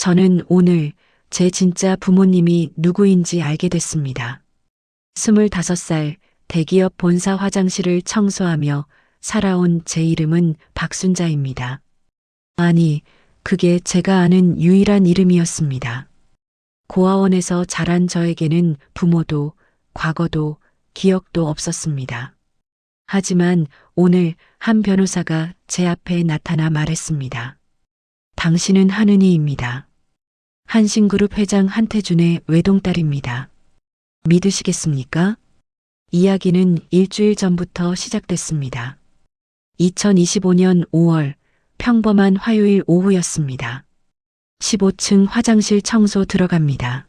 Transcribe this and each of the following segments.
저는 오늘 제 진짜 부모님이 누구인지 알게 됐습니다. 25살 대기업 본사 화장실을 청소하며 살아온 제 이름은 박순자입니다. 아니, 그게 제가 아는 유일한 이름이었습니다. 고아원에서 자란 저에게는 부모도 과거도 기억도 없었습니다. 하지만 오늘 한 변호사가 제 앞에 나타나 말했습니다. 당신은 한은희입니다. 한신그룹 회장 한태준의 외동딸입니다. 믿으시겠습니까? 이야기는 일주일 전부터 시작됐습니다. 2025년 5월 평범한 화요일 오후였습니다. 15층 화장실 청소 들어갑니다.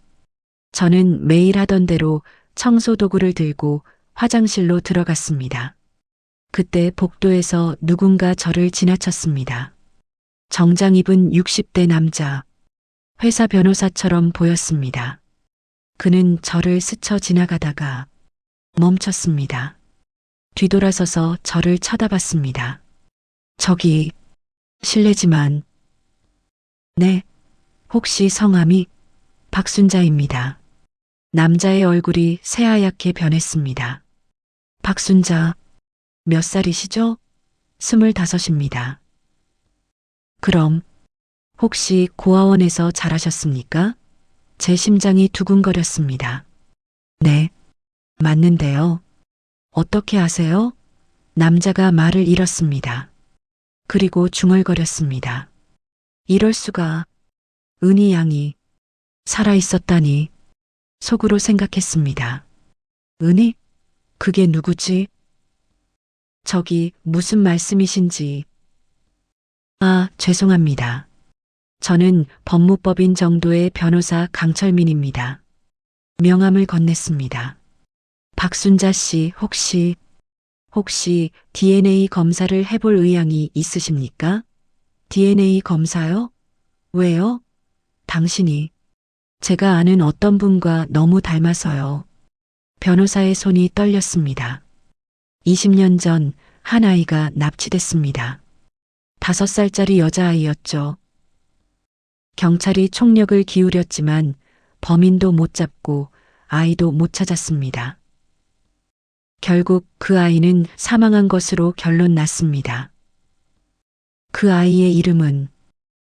저는 매일 하던 대로 청소 도구를 들고 화장실로 들어갔습니다. 그때 복도에서 누군가 저를 지나쳤습니다. 정장 입은 60대 남자. 회사 변호사처럼 보였습니다. 그는 저를 스쳐 지나가다가 멈췄습니다. 뒤돌아서서 저를 쳐다봤습니다. 저기, 실례지만, 네, 혹시 성함이 박순자입니다. 남자의 얼굴이 새하얗게 변했습니다. 박순자, 몇 살이시죠? 스물다섯입니다. 그럼, 혹시 고아원에서 자라셨습니까? 제 심장이 두근거렸습니다. 네, 맞는데요. 어떻게 아세요? 남자가 말을 잃었습니다. 그리고 중얼거렸습니다. 이럴 수가. 은희 양이 살아 있었다니 속으로 생각했습니다. 은희? 그게 누구지? 저기 무슨 말씀이신지. 아, 죄송합니다. 저는 법무법인 정도의 변호사 강철민입니다. 명함을 건넸습니다. 박순자 씨 혹시 혹시 DNA 검사를 해볼 의향이 있으십니까? DNA 검사요? 왜요? 당신이 제가 아는 어떤 분과 너무 닮아서요. 변호사의 손이 떨렸습니다. 20년 전 한 아이가 납치됐습니다. 다섯 살짜리 여자아이였죠. 경찰이 총력을 기울였지만 범인도 못 잡고 아이도 못 찾았습니다. 결국 그 아이는 사망한 것으로 결론 났습니다. 그 아이의 이름은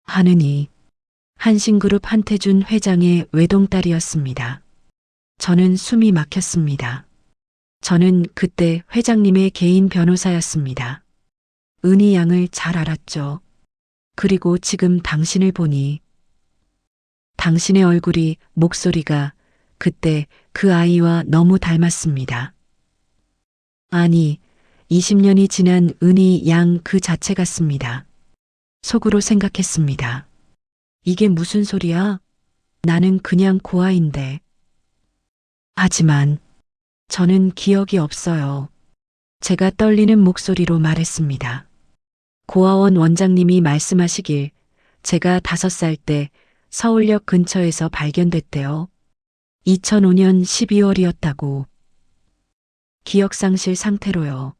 하은이 한신그룹 한태준 회장의 외동딸이었습니다. 저는 숨이 막혔습니다. 저는 그때 회장님의 개인 변호사였습니다. 은희 양을 잘 알았죠. 그리고 지금 당신을 보니 당신의 얼굴이 목소리가 그때 그 아이와 너무 닮았습니다. 아니, 20년이 지난 은희 양 그 자체 같습니다. 속으로 생각했습니다. 이게 무슨 소리야? 나는 그냥 고아인데. 하지만 저는 기억이 없어요. 제가 떨리는 목소리로 말했습니다. 고아원 원장님이 말씀하시길 제가 다섯 살 때 서울역 근처에서 발견됐대요. 2005년 12월이었다고. 기억상실 상태로요.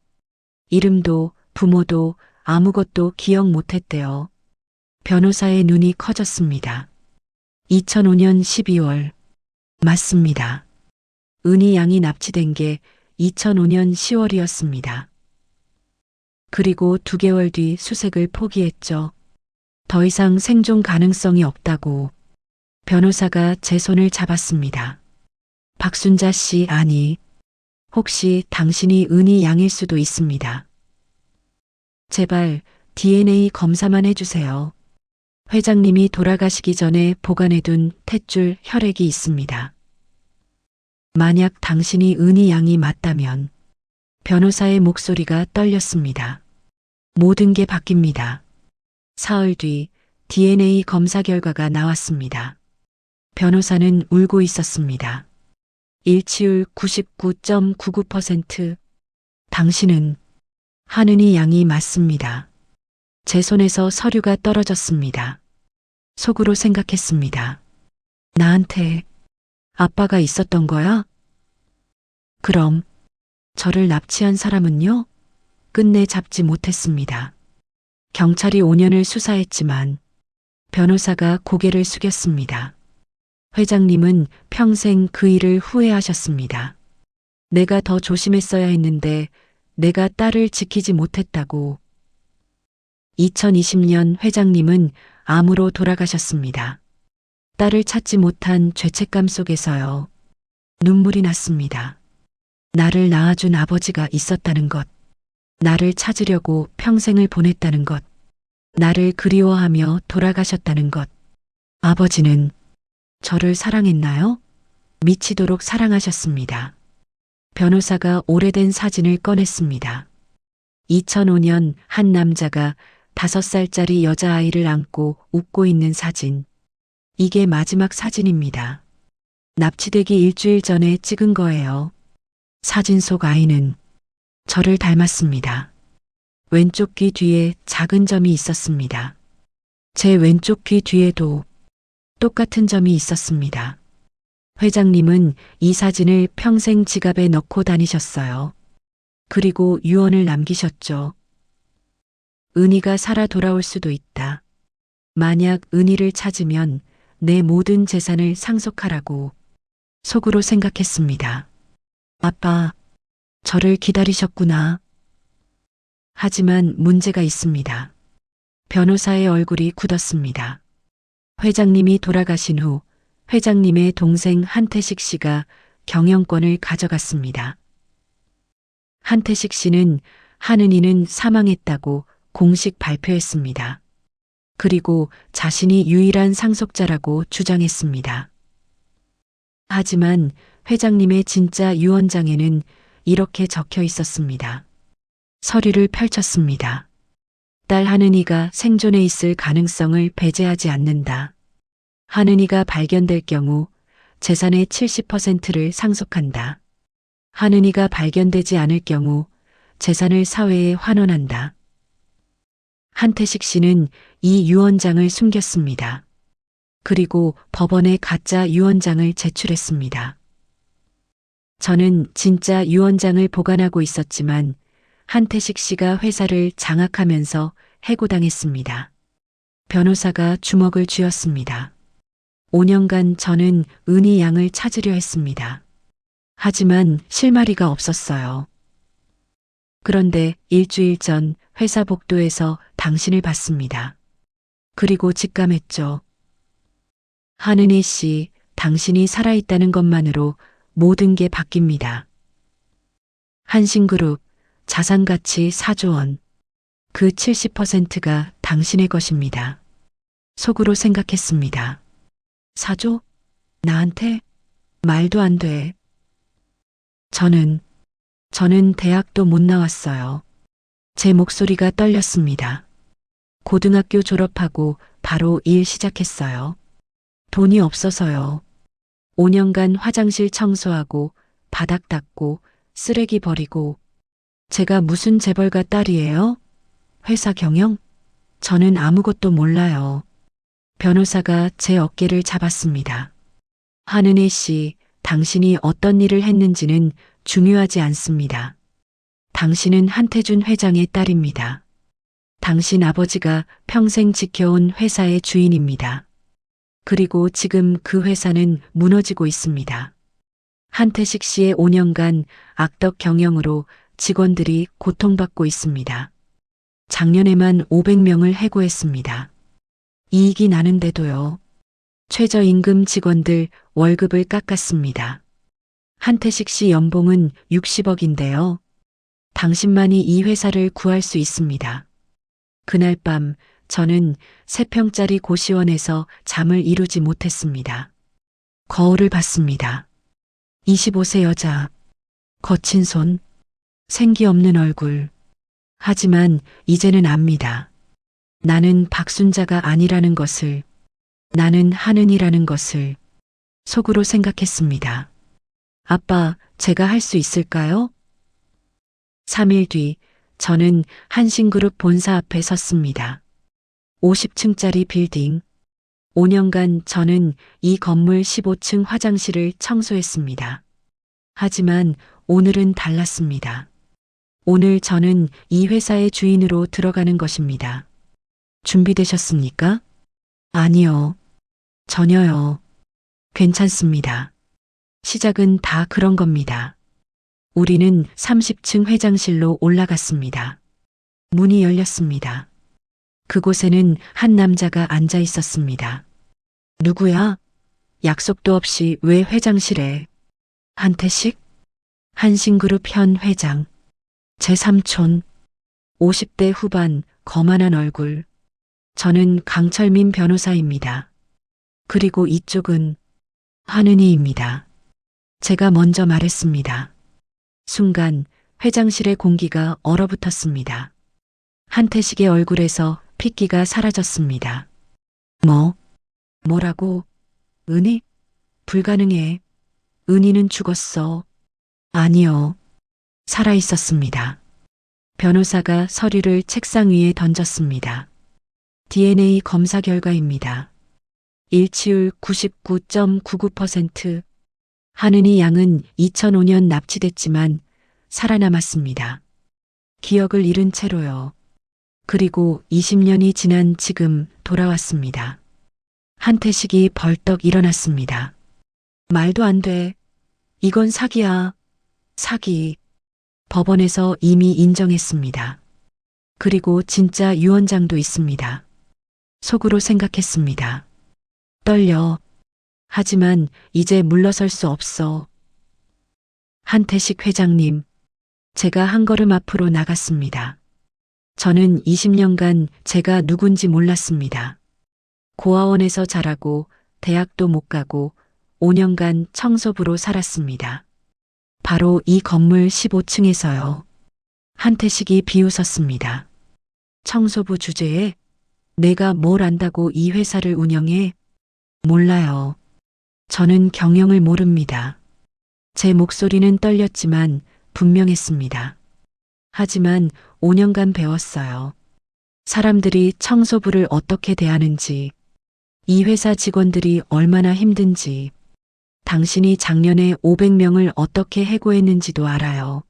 이름도 부모도 아무것도 기억 못했대요. 변호사의 눈이 커졌습니다. 2005년 12월. 맞습니다. 은희 양이 납치된 게 2005년 10월이었습니다. 그리고 두 개월 뒤 수색을 포기했죠. 더 이상 생존 가능성이 없다고 변호사가 제 손을 잡았습니다. 박순자 씨 아니, 혹시 당신이 은희 양일 수도 있습니다. 제발 DNA 검사만 해주세요. 회장님이 돌아가시기 전에 보관해둔 탯줄 혈액이 있습니다. 만약 당신이 은희 양이 맞다면 변호사의 목소리가 떨렸습니다. 모든 게 바뀝니다. 사흘 뒤 DNA 검사 결과가 나왔습니다. 변호사는 울고 있었습니다. 일치율 99.99%. 당신은 하느니 양이 맞습니다. 제 손에서 서류가 떨어졌습니다. 속으로 생각했습니다. 나한테 아빠가 있었던 거야? 그럼 저를 납치한 사람은요? 끝내 잡지 못했습니다. 경찰이 5년을 수사했지만 변호사가 고개를 숙였습니다. 회장님은 평생 그 일을 후회하셨습니다. 내가 더 조심했어야 했는데 내가 딸을 지키지 못했다고. 2020년 회장님은 암으로 돌아가셨습니다. 딸을 찾지 못한 죄책감 속에서요. 눈물이 났습니다. 나를 낳아준 아버지가 있었다는 것. 나를 찾으려고 평생을 보냈다는 것. 나를 그리워하며 돌아가셨다는 것. 아버지는 저를 사랑했나요? 미치도록 사랑하셨습니다. 변호사가 오래된 사진을 꺼냈습니다. 2005년 한 남자가 다섯 살짜리 여자아이를 안고 웃고 있는 사진. 이게 마지막 사진입니다. 납치되기 일주일 전에 찍은 거예요. 사진 속 아이는 저를 닮았습니다. 왼쪽 귀 뒤에 작은 점이 있었습니다. 제 왼쪽 귀 뒤에도 똑같은 점이 있었습니다. 회장님은 이 사진을 평생 지갑에 넣고 다니셨어요. 그리고 유언을 남기셨죠. 은희가 살아 돌아올 수도 있다. 만약 은희를 찾으면 내 모든 재산을 상속하라고 속으로 생각했습니다. 아빠, 저를 기다리셨구나. 하지만 문제가 있습니다. 변호사의 얼굴이 굳었습니다. 회장님이 돌아가신 후 회장님의 동생 한태식 씨가 경영권을 가져갔습니다. 한태식 씨는 하은이는 사망했다고 공식 발표했습니다. 그리고 자신이 유일한 상속자라고 주장했습니다. 하지만 회장님의 진짜 유언장에는 이렇게 적혀 있었습니다. 서류를 펼쳤습니다. 딸 하은이가 생존해 있을 가능성을 배제하지 않는다. 하은이가 발견될 경우 재산의 70%를 상속한다. 하은이가 발견되지 않을 경우 재산을 사회에 환원한다. 한태식 씨는 이 유언장을 숨겼습니다. 그리고 법원에 가짜 유언장을 제출했습니다. 저는 진짜 유언장을 보관하고 있었지만 한태식 씨가 회사를 장악하면서 해고당했습니다. 변호사가 주먹을 쥐었습니다. 5년간 저는 은희 양을 찾으려 했습니다. 하지만 실마리가 없었어요. 그런데 일주일 전 회사 복도에서 당신을 봤습니다. 그리고 직감했죠. 하은희 씨, 당신이 살아있다는 것만으로 모든 게 바뀝니다. 한신그룹 자산가치 4조 원. 그 70%가 당신의 것입니다. 속으로 생각했습니다. 4조? 나한테? 말도 안 돼. 저는, 저는 대학도 못 나왔어요. 제 목소리가 떨렸습니다. 고등학교 졸업하고 바로 일 시작했어요. 돈이 없어서요. 5년간 화장실 청소하고 바닥 닦고 쓰레기 버리고 제가 무슨 재벌가 딸이에요? 회사 경영? 저는 아무것도 몰라요. 변호사가 제 어깨를 잡았습니다. 하은혜 씨, 당신이 어떤 일을 했는지는 중요하지 않습니다. 당신은 한태준 회장의 딸입니다. 당신 아버지가 평생 지켜온 회사의 주인입니다. 그리고 지금 그 회사는 무너지고 있습니다. 한태식 씨의 5년간 악덕 경영으로 직원들이 고통받고 있습니다. 작년에만 500명을 해고했습니다. 이익이 나는데도요. 최저임금 직원들 월급을 깎았습니다. 한태식 씨 연봉은 60억인데요. 당신만이 이 회사를 구할 수 있습니다. 그날 밤 저는 세 평짜리 고시원에서 잠을 이루지 못했습니다. 거울을 봤습니다. 25세 여자, 거친 손, 생기 없는 얼굴. 하지만 이제는 압니다. 나는 박순자가 아니라는 것을, 나는 하는이라는 것을 속으로 생각했습니다. 아빠, 제가 할 수 있을까요? 3일 뒤 저는 한신그룹 본사 앞에 섰습니다. 50층짜리 빌딩. 5년간 저는 이 건물 15층 화장실을 청소했습니다. 하지만 오늘은 달랐습니다. 오늘 저는 이 회사의 주인으로 들어가는 것입니다. 준비되셨습니까? 아니요. 전혀요. 괜찮습니다. 시작은 다 그런 겁니다. 우리는 30층 회장실로 올라갔습니다. 문이 열렸습니다. 그곳에는 한 남자가 앉아 있었습니다. 누구야? 약속도 없이 왜 회장실에? 한태식? 한신그룹 현 회장. 제 삼촌. 50대 후반, 거만한 얼굴. 저는 강철민 변호사입니다. 그리고 이쪽은 하은이입니다. 제가 먼저 말했습니다. 순간 회장실의 공기가 얼어붙었습니다. 한태식의 얼굴에서 핏기가 사라졌습니다. 뭐? 뭐라고? 은희? 불가능해. 은희는 죽었어. 아니요. 살아 있었습니다. 변호사가 서류를 책상 위에 던졌습니다. DNA 검사 결과입니다. 일치율 99.99%. 하은이 양은 2005년 납치됐지만 살아남았습니다. 기억을 잃은 채로요. 그리고 20년이 지난 지금 돌아왔습니다. 한태식이 벌떡 일어났습니다. 말도 안 돼. 이건 사기야. 사기. 법원에서 이미 인정했습니다. 그리고 진짜 유언장도 있습니다. 속으로 생각했습니다. 떨려. 하지만 이제 물러설 수 없어. 한태식 회장님, 제가 한 걸음 앞으로 나갔습니다. 저는 20년간 제가 누군지 몰랐습니다. 고아원에서 자라고 대학도 못 가고 5년간 청소부로 살았습니다. 바로 이 건물 15층에서요. 한태식이 비웃었습니다. 청소부 주제에 내가 뭘 안다고 이 회사를 운영해? 몰라요. 저는 경영을 모릅니다. 제 목소리는 떨렸지만 분명했습니다. 하지만 5년간 배웠어요. 사람들이 청소부를 어떻게 대하는지, 이 회사 직원들이 얼마나 힘든지, 당신이 작년에 500명을 어떻게 해고했는지도 알아요.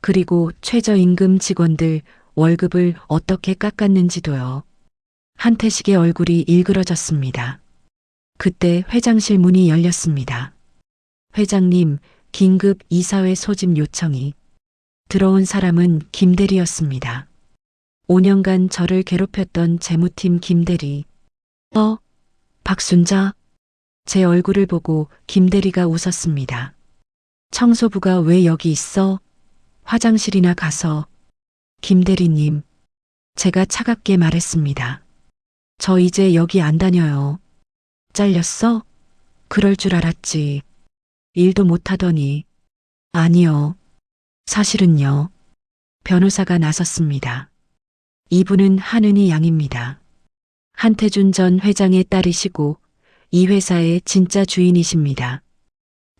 그리고 최저임금 직원들 월급을 어떻게 깎았는지도요. 한태식의 얼굴이 일그러졌습니다. 그때 회장실 문이 열렸습니다. 회장님, 긴급 이사회 소집 요청이. 들어온 사람은 김대리였습니다. 5년간 저를 괴롭혔던 재무팀 김대리. 어? 박순자? 제 얼굴을 보고 김대리가 웃었습니다. 청소부가 왜 여기 있어? 화장실이나 가서. 김대리님, 제가 차갑게 말했습니다. 저 이제 여기 안 다녀요. 잘렸어? 그럴 줄 알았지. 일도 못하더니. 아니요. 사실은요. 변호사가 나섰습니다. 이분은 한은희 양입니다. 한태준 전 회장의 딸이시고 이 회사의 진짜 주인이십니다.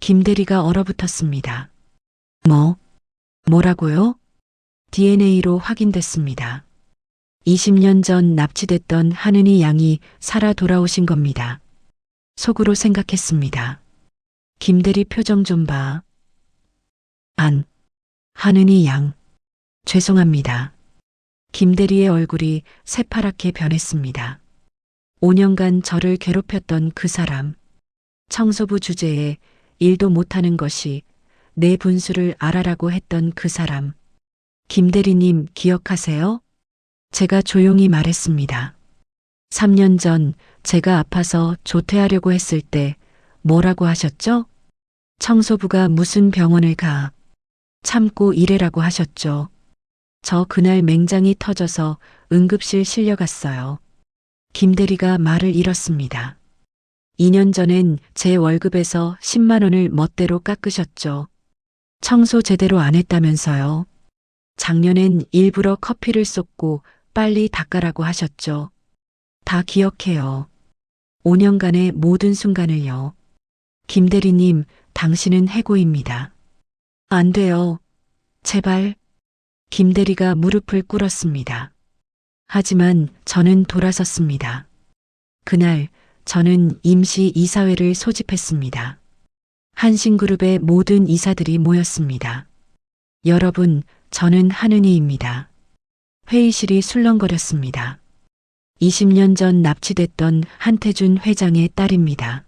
김대리가 얼어붙었습니다. 뭐? 뭐라고요? DNA로 확인됐습니다. 20년 전 납치됐던 한은희 양이 살아 돌아오신 겁니다. 속으로 생각했습니다. 김대리 표정 좀 봐. 안. 한은희 양. 죄송합니다. 김대리의 얼굴이 새파랗게 변했습니다. 5년간 저를 괴롭혔던 그 사람. 청소부 주제에 일도 못하는 것이 내 분수를 알아라고 했던 그 사람. 김대리님 기억하세요? 제가 조용히 말했습니다. 3년 전 제가 아파서 조퇴하려고 했을 때 뭐라고 하셨죠? 청소부가 무슨 병원을 가. 참고 일해라고 하셨죠. 저 그날 맹장이 터져서 응급실 실려갔어요. 김대리가 말을 잃었습니다. 2년 전엔 제 월급에서 10만 원을 멋대로 깎으셨죠. 청소 제대로 안 했다면서요. 작년엔 일부러 커피를 쏟고 빨리 닦아라고 하셨죠. 다 기억해요. 5년간의 모든 순간을요. 김대리님, 당신은 해고입니다. 안 돼요. 제발. 김대리가 무릎을 꿇었습니다. 하지만 저는 돌아섰습니다. 그날 저는 임시 이사회를 소집했습니다. 한신그룹의 모든 이사들이 모였습니다. 여러분, 저는 한은희입니다. 회의실이 술렁거렸습니다. 20년 전 납치됐던 한태준 회장의 딸입니다.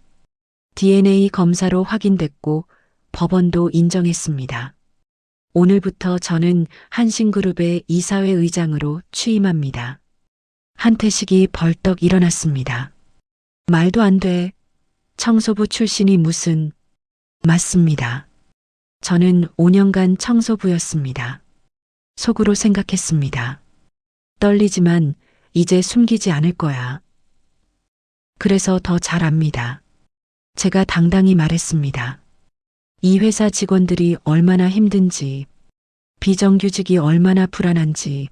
DNA 검사로 확인됐고 법원도 인정했습니다. 오늘부터 저는 한신그룹의 이사회 의장으로 취임합니다. 한태식이 벌떡 일어났습니다. 말도 안 돼. 청소부 출신이 무슨. 맞습니다. 저는 5년간 청소부였습니다. 속으로 생각했습니다. 떨리지만 이제 숨기지 않을 거야. 그래서 더 잘 압니다. 제가 당당히 말했습니다. 이 회사 직원들이 얼마나 힘든지, 비정규직이 얼마나 불안한지,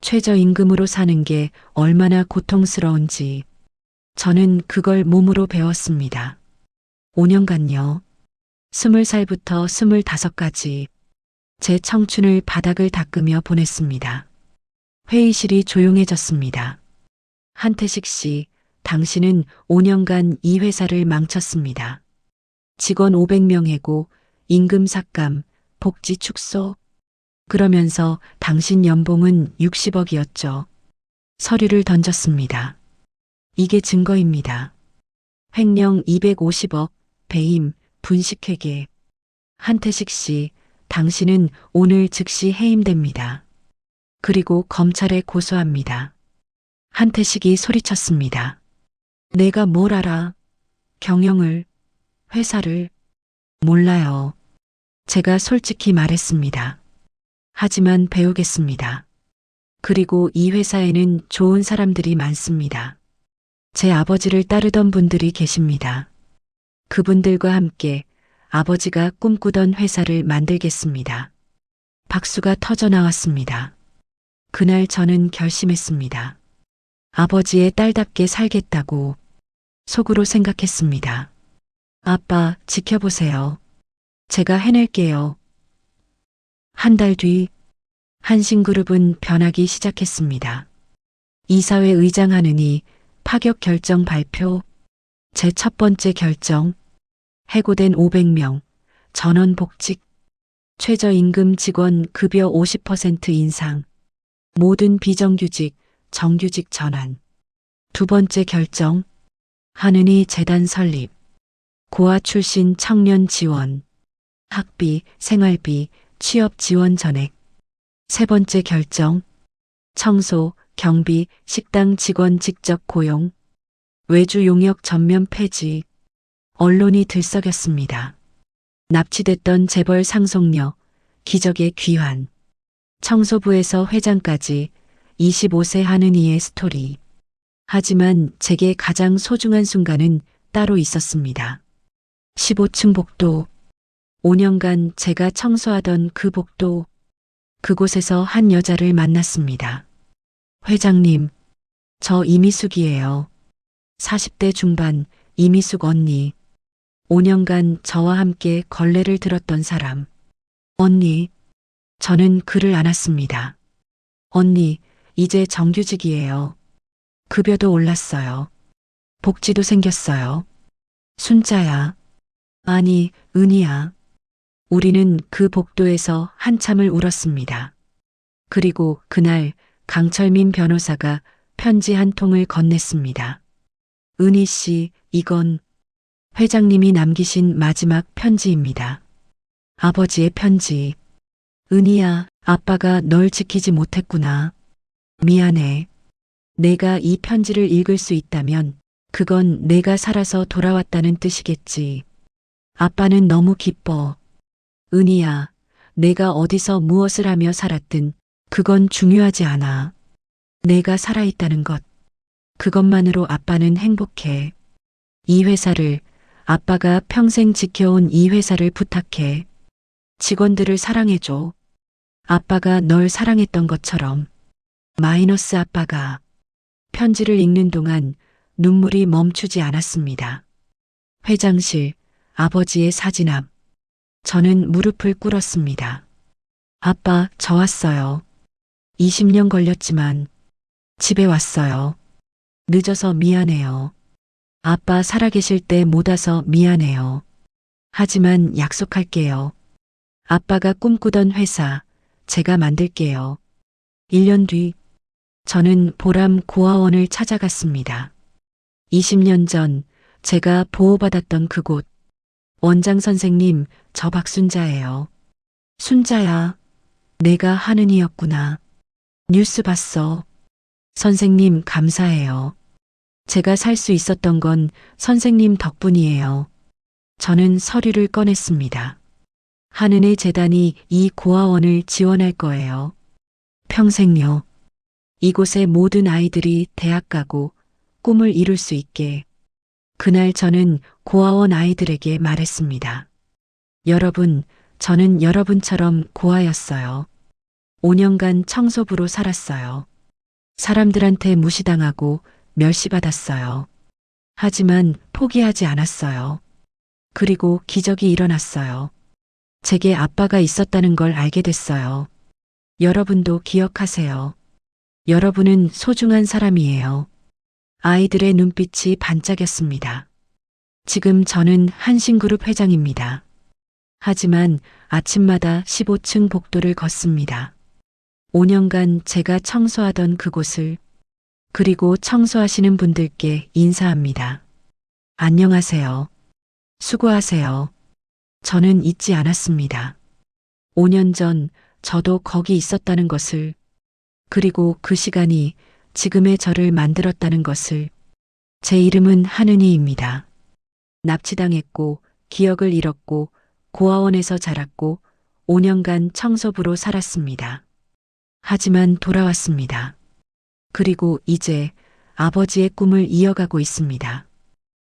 최저임금으로 사는 게 얼마나 고통스러운지, 저는 그걸 몸으로 배웠습니다. 5년간요. 20살부터 25까지 제 청춘을 바닥을 닦으며 보냈습니다. 회의실이 조용해졌습니다. 한태식 씨, 당신은 5년간 이 회사를 망쳤습니다. 직원 500명 해고, 임금 삭감, 복지 축소. 그러면서 당신 연봉은 60억이었죠. 서류를 던졌습니다. 이게 증거입니다. 횡령 250억, 배임, 분식회계. 한태식 씨, 당신은 오늘 즉시 해임됩니다. 그리고 검찰에 고소합니다. 한태식이 소리쳤습니다. 내가 뭘 알아? 경영을, 회사를, 몰라요. 제가 솔직히 말했습니다. 하지만 배우겠습니다. 그리고 이 회사에는 좋은 사람들이 많습니다. 제 아버지를 따르던 분들이 계십니다. 그분들과 함께 아버지가 꿈꾸던 회사를 만들겠습니다. 박수가 터져 나왔습니다. 그날 저는 결심했습니다. 아버지의 딸답게 살겠다고 속으로 생각했습니다. 아빠, 지켜보세요. 제가 해낼게요. 한 달 뒤, 한신그룹은 변하기 시작했습니다. 이사회 의장 하느니 파격 결정 발표, 제 첫 번째 결정, 해고된 500명, 전원 복직, 최저임금 직원 급여 50% 인상, 모든 비정규직, 정규직 전환. 두 번째 결정, 하느니 재단 설립, 고아 출신 청년 지원, 학비, 생활비, 취업 지원 전액. 세 번째 결정, 청소, 경비, 식당 직원 직접 고용, 외주 용역 전면 폐지, 언론이 들썩였습니다. 납치됐던 재벌 상속녀, 기적의 귀환, 청소부에서 회장까지 25세 하는 이의 스토리. 하지만 제게 가장 소중한 순간은 따로 있었습니다. 15층 복도. 5년간 제가 청소하던 그 복도. 그곳에서 한 여자를 만났습니다. 회장님, 저 이미숙이에요. 40대 중반 이미숙 언니. 5년간 저와 함께 걸레를 들었던 사람. 언니, 저는 그를 안았습니다. 언니, 이제 정규직이에요. 급여도 올랐어요. 복지도 생겼어요. 순자야. 아니, 은희야. 우리는 그 복도에서 한참을 울었습니다. 그리고 그날 강철민 변호사가 편지 한 통을 건넸습니다. 은희 씨, 이건 회장님이 남기신 마지막 편지입니다. 아버지의 편지. 은희야, 아빠가 널 지키지 못했구나. 미안해. 내가 이 편지를 읽을 수 있다면 그건 내가 살아서 돌아왔다는 뜻이겠지. 아빠는 너무 기뻐. 은희야, 내가 어디서 무엇을 하며 살았든 그건 중요하지 않아. 내가 살아있다는 것. 그것만으로 아빠는 행복해. 이 회사를, 아빠가 평생 지켜온 이 회사를 부탁해. 직원들을 사랑해줘. 아빠가 널 사랑했던 것처럼. 마이너스 아빠가 편지를 읽는 동안 눈물이 멈추지 않았습니다. 회장실, 아버지의 사진 앞. 저는 무릎을 꿇었습니다. 아빠, 저 왔어요. 20년 걸렸지만 집에 왔어요. 늦어서 미안해요. 아빠 살아계실 때 못 와서 미안해요. 하지만 약속할게요. 아빠가 꿈꾸던 회사, 제가 만들게요. 1년 뒤, 저는 보람 고아원을 찾아갔습니다. 20년 전 제가 보호받았던 그곳. 원장 선생님, 저 박순자예요. 순자야. 내가 하는이였구나. 뉴스 봤어. 선생님, 감사해요. 제가 살 수 있었던 건 선생님 덕분이에요. 저는 서류를 꺼냈습니다. 하는의 재단이 이 고아원을 지원할 거예요. 평생요. 이곳의 모든 아이들이 대학 가고 꿈을 이룰 수 있게. 그날 저는 고아원 아이들에게 말했습니다. 여러분, 저는 여러분처럼 고아였어요. 5년간 청소부로 살았어요. 사람들한테 무시당하고 멸시받았어요. 하지만 포기하지 않았어요. 그리고 기적이 일어났어요. 제게 아빠가 있었다는 걸 알게 됐어요. 여러분도 기억하세요. 여러분은 소중한 사람이에요. 아이들의 눈빛이 반짝였습니다. 지금 저는 한신그룹 회장입니다. 하지만 아침마다 15층 복도를 걷습니다. 5년간 제가 청소하던 그곳을 그리고 청소하시는 분들께 인사합니다. 안녕하세요. 수고하세요. 저는 잊지 않았습니다. 5년 전 저도 거기 있었다는 것을 그리고 그 시간이 지금의 저를 만들었다는 것을 제 이름은 하은이입니다. 납치당했고 기억을 잃었고 고아원에서 자랐고 5년간 청소부로 살았습니다. 하지만 돌아왔습니다. 그리고 이제 아버지의 꿈을 이어가고 있습니다.